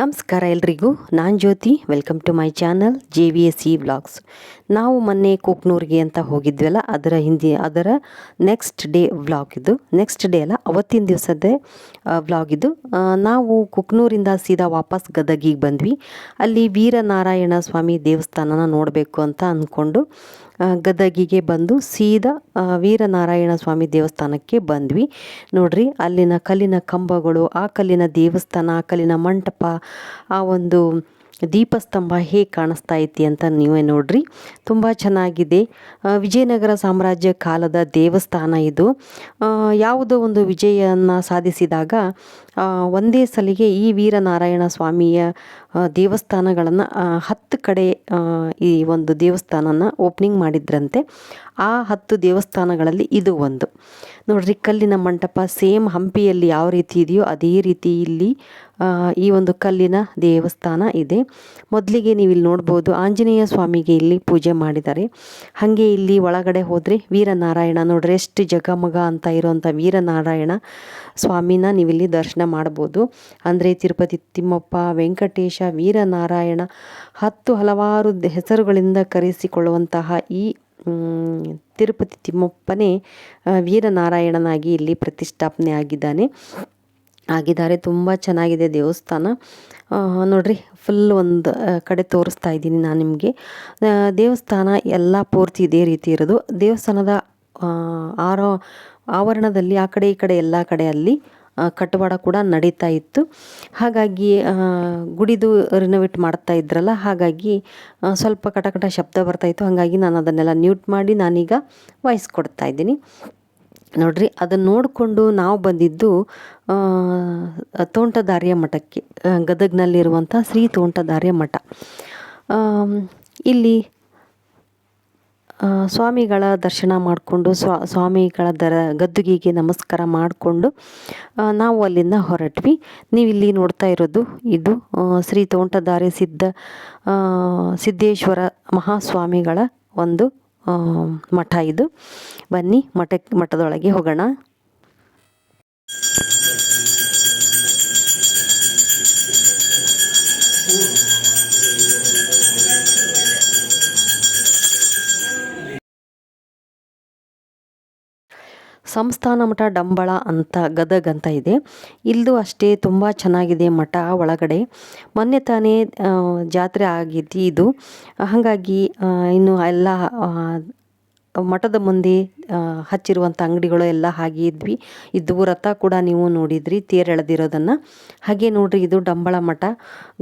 ನಮಸ್ಕಾರ ಎಲ್ರಿಗೂ, ನಾನು Jyothi welcome to my channel J V S E vlogs ನಾವು ಮೊನ್ನೆ ಕುಕ್ನೂರಿಗೆ ಅಂತ ಹೋಗಿದ್ವಲ್ಲ, ಅದರ ಹಿಂದಿ, ಅದರ ನೆಕ್ಸ್ಟ್ ಡೇ ವ್ಲಾಗ್ ಇದು. ನೆಕ್ಸ್ಟ್ ಡೇ ಅಲ್ಲ, ಅವತ್ತಿನ ದಿವಸದ್ದೇ ವ್ಲಾಗ್ ಇದು. ನಾವು ಕುಕ್ನೂರಿಂದ ಸೀದಾ ವಾಪಸ್ ಗದಗಿಗೆ ಬಂದ್ವಿ. ಅಲ್ಲಿ ವೀರನಾರಾಯಣ ಸ್ವಾಮಿ ದೇವಸ್ಥಾನನ ನೋಡಬೇಕು ಅಂತ ಅಂದ್ಕೊಂಡು ಗದಗಿಗೆ ಬಂದು ಸೀದಾ ವೀರನಾರಾಯಣ ಸ್ವಾಮಿ ದೇವಸ್ಥಾನಕ್ಕೆ ಬಂದ್ವಿ. ನೋಡ್ರಿ, ಅಲ್ಲಿನ ಕಲ್ಲಿನ ಕಂಬಗಳು, ಆ ಕಲ್ಲಿನ ದೇವಸ್ಥಾನ, ಆ ಕಲ್ಲಿನ ಮಂಟಪ, ಆ ಒಂದು ದೀಪಸ್ತಂಭ ಹೇಗೆ ಕಾಣಿಸ್ತಾ ಐತಿ ಅಂತ ನೀವೇ ನೋಡ್ರಿ. ತುಂಬ ಚೆನ್ನಾಗಿದೆ. ವಿಜಯನಗರ ಸಾಮ್ರಾಜ್ಯ ಕಾಲದ ದೇವಸ್ಥಾನ ಇದು. ಯಾವುದೋ ಒಂದು ವಿಜಯನ ಸಾಧಿಸಿದಾಗ ಒಂದೇ ಸಲಿಗೆ ಈ ವೀರನಾರಾಯಣ ಸ್ವಾಮಿಯ ದೇವಸ್ಥಾನಗಳನ್ನು ಹತ್ತು ಕಡೆ ಈ ಒಂದು ದೇವಸ್ಥಾನನ ಓಪನಿಂಗ್ ಮಾಡಿದ್ರಂತೆ. ಆ ಹತ್ತು ದೇವಸ್ಥಾನಗಳಲ್ಲಿ ಇದು ಒಂದು. ನೋಡ್ರಿ, ಕಲ್ಲಿನ ಮಂಟಪ ಸೇಮ್ ಹಂಪಿಯಲ್ಲಿ ಯಾವ ರೀತಿ ಇದೆಯೋ ಅದೇ ರೀತಿ ಇಲ್ಲಿ ಈ ಒಂದು ಕಲ್ಲಿನ ದೇವಸ್ಥಾನ ಇದೆ. ಮೊದಲಿಗೆ ನೀವು ಇಲ್ಲಿ ನೋಡ್ಬೋದು, ಆಂಜನೇಯ ಸ್ವಾಮಿಗೆ ಇಲ್ಲಿ ಪೂಜೆ ಮಾಡಿದ್ದಾರೆ. ಹಾಗೆ ಇಲ್ಲಿ ಒಳಗಡೆ ಹೋದರೆ ವೀರನಾರಾಯಣ, ನೋಡ್ರಿ, ಎಷ್ಟು ಜಗಮಗ ಅಂತ ಇರುವಂಥ ವೀರನಾರಾಯಣ ಸ್ವಾಮಿನ ನೀವಿಲ್ಲಿ ದರ್ಶನ ಮಾಡ್ಬೋದು. ಅಂದರೆ ತಿರುಪತಿ ತಿಮ್ಮಪ್ಪ, ವೆಂಕಟೇಶ ವೀರನಾರಾಯಣ ಹತ್ತು ಹಲವಾರು ಹೆಸರುಗಳಿಂದ ಕರೆಸಿಕೊಳ್ಳುವಂತಹ ಈ ತಿರುಪತಿ ತಿಮ್ಮಪ್ಪನೇ ವೀರನಾರಾಯಣನಾಗಿ ಇಲ್ಲಿ ಪ್ರತಿಷ್ಠಾಪನೆ ಆಗಿದ್ದಾನೆ. ಆಗಿದ್ದಾರೆ, ತುಂಬ ಚೆನ್ನಾಗಿದೆ ದೇವಸ್ಥಾನ. ನೋಡಿರಿ ಫುಲ್ ಒಂದು ಕಡೆ ತೋರಿಸ್ತಾ ಇದ್ದೀನಿ ನಾನು ನಿಮಗೆ. ದೇವಸ್ಥಾನ ಎಲ್ಲ ಪೂರ್ತಿ ಇದೇ ರೀತಿ ಇರೋದು. ದೇವಸ್ಥಾನದ ಆರೋ, ಆವರಣದಲ್ಲಿ ಆ ಕಡೆ ಈ ಕಡೆ ಎಲ್ಲ ಕಡೆ ಅಲ್ಲಿ ಕಟ್ಟಡ ಕೂಡ ನಡೀತಾ ಇತ್ತು. ಹಾಗಾಗಿ ಗುಡಿದು ರಿನೋವೇಟ್ ಮಾಡ್ತಾ ಇದ್ರಲ್ಲ, ಹಾಗಾಗಿ ಸ್ವಲ್ಪ ಕಟಕಟ ಶಬ್ದ ಬರ್ತಾ ಇತ್ತು. ಹಾಗಾಗಿ ನಾನು ಅದನ್ನೆಲ್ಲ ನ್ಯೂಟ್ ಮಾಡಿ ನಾನೀಗ ವಾಯ್ಸ್ ಕೊಡ್ತಾ ಇದ್ದೀನಿ. ನೋಡ್ರಿ, ಅದನ್ನು ನೋಡಿಕೊಂಡು ನಾವು ಬಂದಿದ್ದು ತೋಂಟದಾರ್ಯ ಮಠಕ್ಕೆ ಗದಗ್ನಲ್ಲಿರುವಂಥ ಶ್ರೀ ತೋಂಟದಾರ್ಯ ಮಠ. ಇಲ್ಲಿ ಸ್ವಾಮಿಗಳ ದರ್ಶನ ಮಾಡಿಕೊಂಡು ಸ್ವಾ, ಸ್ವಾಮಿಗಳ ದರ, ಗದ್ದುಗೆಗೆ ನಮಸ್ಕಾರ ಮಾಡಿಕೊಂಡು ನಾವು ಅಲ್ಲಿಂದ ಹೊರಟ್ವಿ. ನೀವು ಇಲ್ಲಿ ನೋಡ್ತಾ ಇರೋದು ಇದು ಶ್ರೀ ತೋಂಟದಾರ್ಯ ಸಿದ್ಧ ಸಿದ್ದೇಶ್ವರ ಮಹಾಸ್ವಾಮಿಗಳ ಒಂದು ಮಠ ಇದು. ಬನ್ನಿ ಮಠಕ್ಕೆ ಮಠದೊಳಗೆ ಹೋಗೋಣ. ಸಂಸ್ಥಾನ ಮಠ ಡಂಬಳ ಅಂತ ಗದಗ್ ಅಂತ ಇದೆ. ಇಲ್ಲೂ ಅಷ್ಟೇ ತುಂಬ ಚೆನ್ನಾಗಿದೆ ಮಠ ಒಳಗಡೆ. ಮೊನ್ನೆ ತಾನೇ ಜಾತ್ರೆ ಆಗೈತಿ ಇದು. ಹಾಗಾಗಿ ಇನ್ನು ಎಲ್ಲ ಮಠದ ಮುಂದೆ ಹಚ್ಚಿರುವಂಥ ಅಂಗಡಿಗಳು ಎಲ್ಲ ಹಾಗೆ ಇದ್ವಿ. ಇದ್ವು ರಥ ಕೂಡ ನೀವು ನೋಡಿದ್ರಿ, ತೇರೆಳೆದಿರೋದನ್ನು. ಹಾಗೆ ನೋಡ್ರಿ, ಇದು ಡಂಬಳ ಮಠ.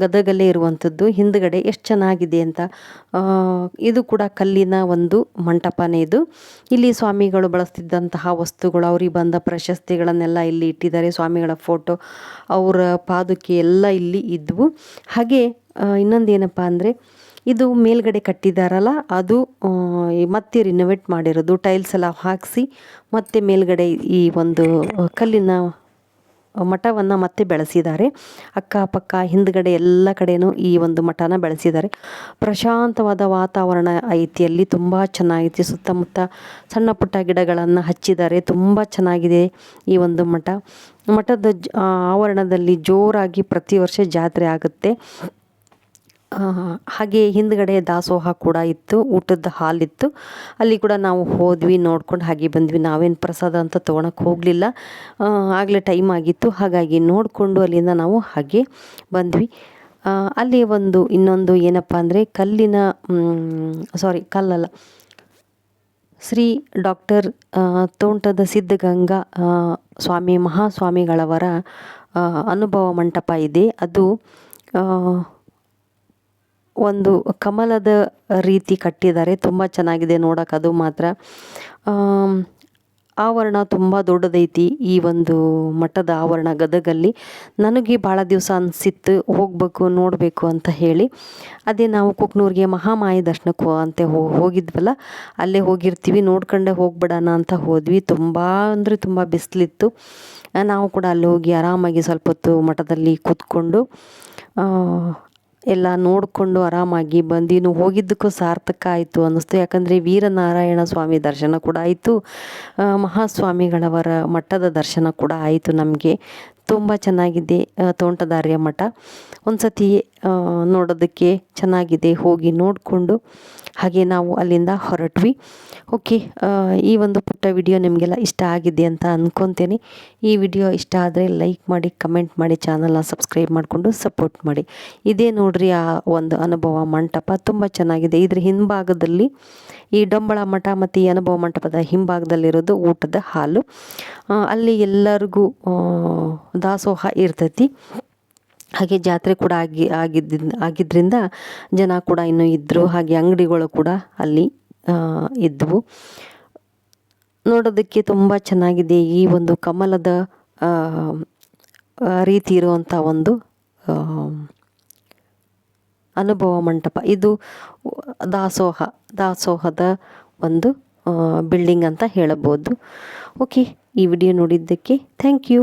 ಗದಗಲ್ಲೇ ಇರುವಂಥದ್ದು. ಹಿಂದ್ಗಡೆ ಎಷ್ಟು ಚೆನ್ನಾಗಿದೆ ಅಂತ. ಇದು ಕೂಡ ಕಲ್ಲಿನ ಒಂದು ಮಂಟಪನೇ ಇದು. ಇಲ್ಲಿ ಸ್ವಾಮಿಗಳು ಬಳಸ್ತಿದ್ದಂತಹ ವಸ್ತುಗಳು, ಅವ್ರಿಗೆ ಬಂದ ಪ್ರಶಸ್ತಿಗಳನ್ನೆಲ್ಲ ಇಲ್ಲಿ ಇಟ್ಟಿದ್ದಾರೆ. ಸ್ವಾಮಿಗಳ ಫೋಟೋ, ಅವರ ಪಾದುಕೆ ಎಲ್ಲ ಇಲ್ಲಿ ಇದ್ವು. ಹಾಗೆ ಇನ್ನೊಂದು ಏನಪ್ಪ ಅಂದರೆ ಇದು ಮೇಲ್ಗಡೆ ಕಟ್ಟಿದಾರಲ್ಲ, ಅದು ಮತ್ತೆ ರಿನೋವೇಟ್ ಮಾಡಿರೋದು. ಟೈಲ್ಸ್ ಎಲ್ಲ ಹಾಕಿಸಿ ಮತ್ತೆ ಮೇಲ್ಗಡೆ ಈ ಒಂದು ಕಲ್ಲಿನ ಮಠವನ್ನು ಮತ್ತೆ ಬೆಳೆಸಿದ್ದಾರೆ. ಅಕ್ಕಪಕ್ಕ, ಹಿಂದ್ಗಡೆ ಎಲ್ಲ ಕಡೆಯೂ ಈ ಒಂದು ಮಠನ ಬೆಳೆಸಿದ್ದಾರೆ. ಪ್ರಶಾಂತವಾದ ವಾತಾವರಣ ಐತಿ ಅಲ್ಲಿ, ತುಂಬ ಚೆನ್ನಾಗೈತಿ. ಸುತ್ತಮುತ್ತ ಸಣ್ಣ ಪುಟ್ಟ ಗಿಡಗಳನ್ನು ಹಚ್ಚಿದ್ದಾರೆ. ತುಂಬ ಚೆನ್ನಾಗಿದೆ ಈ ಒಂದು ಮಠ. ಮಠದ ಆವರಣದಲ್ಲಿ ಜೋರಾಗಿ ಪ್ರತಿ ವರ್ಷ ಜಾತ್ರೆ ಆಗುತ್ತೆ. ಹಾಗೆ ಹಿಂದ್ಗಡೆ ದಾಸೋಹ ಕೂಡ ಇತ್ತು, ಊಟದ ಹಾಲಿತ್ತು ಅಲ್ಲಿ ಕೂಡ ನಾವು ಹೋದ್ವಿ, ನೋಡ್ಕೊಂಡು ಹಾಗೆ ಬಂದ್ವಿ. ನಾವೇನು ಪ್ರಸಾದ ಅಂತ ತೊಗೊಳಕ್ಕೆ ಹೋಗಲಿಲ್ಲ. ಆಗಲೇ ಟೈಮ್ ಆಗಿತ್ತು. ಹಾಗಾಗಿ ನೋಡಿಕೊಂಡು ಅಲ್ಲಿಂದ ನಾವು ಹಾಗೆ ಬಂದ್ವಿ. ಅಲ್ಲಿ ಒಂದು ಇನ್ನೊಂದು ಏನಪ್ಪ ಅಂದರೆ ಕಲ್ಲಿನ ಸಾರಿ ಕಲ್ಲಲ್ಲ. ಶ್ರೀ ಡಾಕ್ಟರ್ ತೋಂಟದ ಸಿದ್ಧಗಂಗಾ ಸ್ವಾಮಿ, ಮಹಾಸ್ವಾಮಿಗಳವರ ಅನುಭವ ಮಂಟಪ ಇದೆ. ಅದು ಒಂದು ಕಮಲದ ರೀತಿ ಕಟ್ಟಿದ್ದಾರೆ. ತುಂಬ ಚೆನ್ನಾಗಿದೆ ನೋಡೋಕೆ ಅದು ಮಾತ್ರ. ಆವರಣ ತುಂಬ ದೊಡ್ಡದೈತಿ ಈ ಒಂದು ಮಠದ ಆವರಣ ಗದಗಲ್ಲಿ. ನನಗೆ ಭಾಳ ದಿವಸ ಅನಿಸಿತ್ತು ಹೋಗಬೇಕು, ನೋಡಬೇಕು ಅಂತ ಹೇಳಿ. ಅದೇ ನಾವು ಕುಕ್ನೂರಿಗೆ ಮಹಾಮಾಯಿ ದರ್ಶನಕ್ಕೆ ಅಂತ ಹೋಗಿದ್ವಲ್ಲ, ಅಲ್ಲೇ ಹೋಗಿರ್ತೀವಿ. ನೋಡ್ಕೊಂಡೆ ಹೋಗ್ಬಿಡೋಣ ಅಂತ ಹೋದ್ವಿ. ತುಂಬ ಅಂದರೆ ತುಂಬ ಬಿಸಿಲಿತ್ತು. ನಾವು ಕೂಡ ಅಲ್ಲಿ ಹೋಗಿ ಆರಾಮಾಗಿ ಸ್ವಲ್ಪ ಹೊತ್ತು ಮಠದಲ್ಲಿ ಕೂತ್ಕೊಂಡು ಎಲ್ಲ ನೋಡಿಕೊಂಡು ಆರಾಮಾಗಿ ಬಂದು ಹೋಗಿದ್ದಕ್ಕೂ ಸಾರ್ಥಕ ಆಯಿತು ಅನ್ನಿಸ್ತು. ಯಾಕಂದರೆ ವೀರನಾರಾಯಣ ಸ್ವಾಮಿ ದರ್ಶನ ಕೂಡ ಆಯಿತು. ಮಹಾಸ್ವಾಮಿಗಳವರ ಮಠದ ದರ್ಶನ ಕೂಡ ಆಯಿತು ನಮಗೆ. ತುಂಬ ಚೆನ್ನಾಗಿದೆ ತೋಂಟದಾರ್ಯ ಮಠ. ಒಂದು ಸತಿ ನೋಡೋದಕ್ಕೆ ಚೆನ್ನಾಗಿದೆ, ಹೋಗಿ ನೋಡಿಕೊಂಡು ಹಾಗೆ ನಾವು ಅಲ್ಲಿಂದ ಹೊರಟ್ವಿ. ಓಕೆ ಈ ಒಂದು ಪುಟ್ಟ ವಿಡಿಯೋ ನಿಮಗೆಲ್ಲ ಇಷ್ಟ ಆಗಿದೆ ಅಂತ ಅಂದ್ಕೊತೀನಿ ಈ ವಿಡಿಯೋ ಇಷ್ಟ ಆದರೆ ಲೈಕ್ ಮಾಡಿ, ಕಮೆಂಟ್ ಮಾಡಿ ಚಾನಲ್ನ ಸಬ್ಸ್ಕ್ರೈಬ್ ಮಾಡಿಕೊಂಡು ಸಪೋರ್ಟ್ ಮಾಡಿ. ಇದೇ ನೋಡ್ರಿ, ಆ, ಒಂದು ಅನುಭವ ಮಂಟಪ ತುಂಬ ಚೆನ್ನಾಗಿದೆ. ಇದ್ರ ಹಿಂಭಾಗದಲ್ಲಿ ಈ ಡೊಂಬಳ ಮಠ ಮತ್ತು ಈ ಅನುಭವ ಮಂಟಪದ ಹಿಂಭಾಗದಲ್ಲಿರೋದು ಊಟದ ಹಾಲು. ಅಲ್ಲಿ ಎಲ್ಲರಿಗೂ ದಾಸೋಹ ಇರ್ತೈತಿ. ಹಾಗೆ ಜಾತ್ರೆ ಕೂಡ ಆಗಿ ಆಗಿದ್ದ ಆಗಿದ್ದರಿಂದ ಜನ ಕೂಡ ಇನ್ನೂ ಇದ್ದರು ಹಾಗೆ ಅಂಗಡಿಗಳು ಕೂಡ ಅಲ್ಲಿ ಇದ್ದವು ನೋಡೋದಕ್ಕೆ ತುಂಬ ಚೆನ್ನಾಗಿದೆ ಈ ಒಂದು ಕಮಲದ ರೀತಿ ಇರುವಂಥ ಒಂದು ಅನುಭವ ಮಂಟಪ. ಇದು ದಾಸೋಹ, ದಾಸೋಹದ ಒಂದು ಬಿಲ್ಡಿಂಗ್ ಅಂತ ಹೇಳಬಹುದು. ಓಕೆ, ಈ ವಿಡಿಯೋ ನೋಡಿದ್ದಕ್ಕೆ ಥ್ಯಾಂಕ್ ಯು